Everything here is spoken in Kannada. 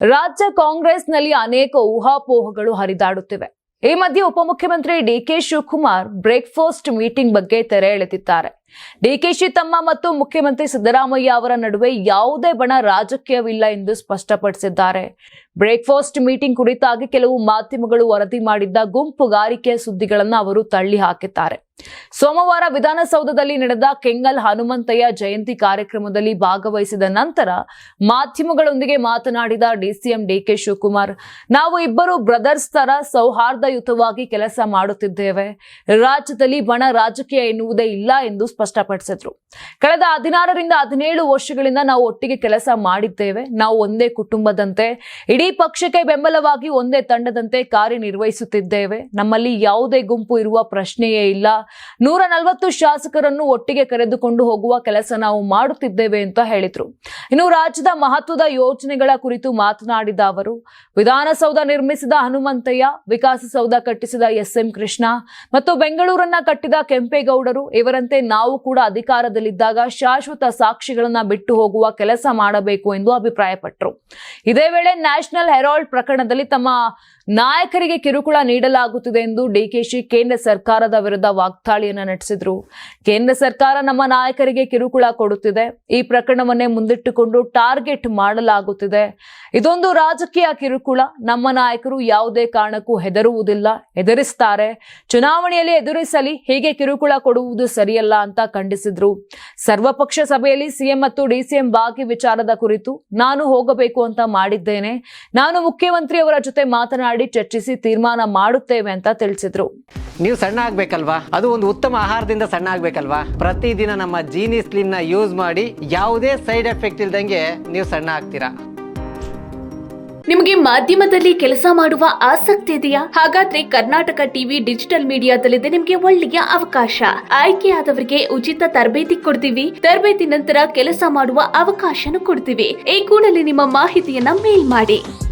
ರಾಜ್ಯ ಕಾಂಗ್ರೆಸ್ನಲ್ಲಿ ಅನೇಕ ಊಹಾಪೋಹಗಳು ಹರಿದಾಡುತ್ತಿವೆ. ಈ ಮಧ್ಯೆ ಉಪಮುಖ್ಯಮಂತ್ರಿ ಡಿಕೆ ಶಿವಕುಮಾರ್ ಬ್ರೇಕ್ಫಾಸ್ಟ್ ಮೀಟಿಂಗ್ ಬಗ್ಗೆ ತೆರೆ ಎಳೆದಿದ್ದಾರೆ. ಡಿಕೆಶಿ ತಮ್ಮ ಮತ್ತು ಮುಖ್ಯಮಂತ್ರಿ ಸಿದ್ದರಾಮಯ್ಯ ಅವರ ನಡುವೆ ಯಾವುದೇ ಬಣ ರಾಜಕೀಯವಿಲ್ಲ ಎಂದು ಸ್ಪಷ್ಟಪಡಿಸಿದ್ದಾರೆ. ಬ್ರೇಕ್ಫಾಸ್ಟ್ ಮೀಟಿಂಗ್ ಕುರಿತಾಗಿ ಕೆಲವು ಮಾಧ್ಯಮಗಳು ವರದಿ ಮಾಡಿದ್ದ ಗುಂಪುಗಾರಿಕೆಯ ಸುದ್ದಿಗಳನ್ನು ಅವರು ತಳ್ಳಿ ಹಾಕಿದ್ದಾರೆ. ಸೋಮವಾರ ವಿಧಾನಸೌಧದಲ್ಲಿ ನಡೆದ ಕೆಂಗಲ್ ಹನುಮಂತಯ್ಯ ಜಯಂತಿ ಕಾರ್ಯಕ್ರಮದಲ್ಲಿ ಭಾಗವಹಿಸಿದ ನಂತರ ಮಾಧ್ಯಮಗಳೊಂದಿಗೆ ಮಾತನಾಡಿದ ಡಿಸಿಎಂ ಡಿಕೆ ಶಿವಕುಮಾರ್, ನಾವು ಇಬ್ಬರು ಬ್ರದರ್ಸ್ ತರ ಸೌಹಾರ್ದಯುತವಾಗಿ ಕೆಲಸ ಮಾಡುತ್ತಿದ್ದೇವೆ. ರಾಜ್ಯದಲ್ಲಿ ಬಣ ರಾಜಕೀಯ ಎನ್ನುವುದೇ ಇಲ್ಲ ಎಂದು ಸ್ಪಷ್ಟಪಡಿಸಿದ್ರು. ಕಳೆದ ಹದಿನಾರರಿಂದ ಹದಿನೇಳು ವರ್ಷಗಳಿಂದ ನಾವು ಒಟ್ಟಿಗೆ ಕೆಲಸ ಮಾಡಿದ್ದೇವೆ. ನಾವು ಒಂದೇ ಕುಟುಂಬದಂತೆ, ಇಡೀ ಪಕ್ಷಕ್ಕೆ ಬೆಂಬಲವಾಗಿ ಒಂದೇ ತಂಡದಂತೆ ಕಾರ್ಯನಿರ್ವಹಿಸುತ್ತಿದ್ದೇವೆ. ನಮ್ಮಲ್ಲಿ ಯಾವುದೇ ಗುಂಪು ಇರುವ ಪ್ರಶ್ನೆಯೇ ಇಲ್ಲ. ನೂರ ನಲವತ್ತು ಶಾಸಕರನ್ನು ಒಟ್ಟಿಗೆ ಕರೆದುಕೊಂಡು ಹೋಗುವ ಕೆಲಸ ನಾವು ಮಾಡುತ್ತಿದ್ದೇವೆ ಅಂತ ಹೇಳಿದ್ರು. ಇನ್ನು ರಾಜ್ಯದ ಮಹತ್ವದ ಯೋಜನೆಗಳ ಕುರಿತು ಮಾತನಾಡಿದ ಅವರು, ವಿಧಾನಸೌಧ ನಿರ್ಮಿಸಿದ ಹನುಮಂತಯ್ಯ, ವಿಕಾಸಸೌಧ ಕಟ್ಟಿಸಿದ ಎಸ್ ಎಂ ಕೃಷ್ಣ ಮತ್ತು ಬೆಂಗಳೂರನ್ನ ಕಟ್ಟಿದ ಕೆಂಪೇಗೌಡರು ಇವರಂತೆ ನಾವು ಕೂಡ ಅಧಿಕಾರದಲ್ಲಿದ್ದಾಗ ಶಾಶ್ವತ ಸಾಕ್ಷಿಗಳನ್ನ ಬಿಟ್ಟು ಹೋಗುವ ಕೆಲಸ ಮಾಡಬೇಕು ಎಂದು ಅಭಿಪ್ರಾಯಪಟ್ಟರು. ಇದೇ ವೇಳೆ ನ್ಯಾಷನಲ್ ಹೆರಾಲ್ಡ್ ಪ್ರಕರಣದಲ್ಲಿ ತಮ್ಮ ನಾಯಕರಿಗೆ ಕಿರುಕುಳ ನೀಡಲಾಗುತ್ತಿದೆ ಎಂದು ಡಿಕೆಶಿ ಕೇಂದ್ರ ಸರ್ಕಾರದ ವಿರುದ್ಧ ವಾಗ್ದಾಳಿಯನ್ನು ನಡೆಸಿದ್ರು. ಕೇಂದ್ರ ಸರ್ಕಾರ ನಮ್ಮ ನಾಯಕರಿಗೆ ಕಿರುಕುಳ ಕೊಡುತ್ತಿದೆ. ಈ ಪ್ರಕರಣವನ್ನೇ ಮುಂದಿಟ್ಟುಕೊಂಡು ಟಾರ್ಗೆಟ್ ಮಾಡಲಾಗುತ್ತಿದೆ. ಇದೊಂದು ರಾಜಕೀಯ ಕಿರುಕುಳ. ನಮ್ಮ ನಾಯಕರು ಯಾವುದೇ ಕಾರಣಕ್ಕೂ ಹೆದರುವುದಿಲ್ಲ. ಹೆದರಿಸ್ತಾರೆ. ಚುನಾವಣೆಯಲ್ಲಿ ಎದುರಿಸಲಿ. ಹೀಗೆ ಕಿರುಕುಳ ಕೊಡುವುದು ಸರಿಯಲ್ಲ ಅಂತ ಖಂಡಿಸಿದ್ರು. ಸರ್ವಪಕ್ಷ ಸಭೆಯಲ್ಲಿ ಸಿಎಂ ಮತ್ತು ಡಿಸಿಎಂ ಬಾಕಿ ವಿಚಾರದ ಕುರಿತು ನಾನು ಹೋಗಬೇಕು ಅಂತ ಮಾಡಿದ್ದೇನೆ. ನಾನು ಮುಖ್ಯಮಂತ್ರಿಯವರ ಜೊತೆ ಮಾತನಾಡಿ ಚರ್ಚಿಸಿ ತೀರ್ಮಾನ ಮಾಡುತ್ತೇವೆ ಅಂತ ತಿಳಿಸಿದ್ರು. ನೀವು ಸಣ್ಣ ಆಗ್ಬೇಕಲ್ವಾ? ಅದು ಒಂದು ಉತ್ತಮ ಆಹಾರದಿಂದ ಸಣ್ಣ ಆಗ್ಬೇಕಲ್ವಾ? ಪ್ರತಿದಿನ ನಮ್ಮ ಜೀನಿ ಸ್ಲಿಮ್ನ ಯೂಸ್ ಮಾಡಿ ಯಾವುದೇ ಸೈಡ್ ಎಫೆಕ್ಟ್ ಇಲ್ದಂಗೆ ನೀವು ಸಣ್ಣ ಆಗ್ತೀರಾ? ನಿಮಗೆ ಮಾಧ್ಯಮದಲ್ಲಿ ಕೆಲಸ ಮಾಡುವ ಆಸಕ್ತಿ ಇದೆಯಾ? ಹಾಗಾದ್ರೆ ಕರ್ನಾಟಕ ಟಿವಿ ಡಿಜಿಟಲ್ ಮೀಡಿಯಾದಲ್ಲಿದೆ ನಿಮಗೆ ಒಳ್ಳೆಯ ಅವಕಾಶ. ಆಯ್ಕೆಯಾದವರಿಗೆ ಉಚಿತ ತರಬೇತಿ ಕೊಡ್ತೀವಿ. ತರಬೇತಿ ನಂತರ ಕೆಲಸ ಮಾಡುವ ಅವಕಾಶನೂ ಕೊಡ್ತೀವಿ. ಈ ಕೂಡಲೇ ನಿಮ್ಮ ಮಾಹಿತಿಯನ್ನ ಮೇಲ್ ಮಾಡಿ.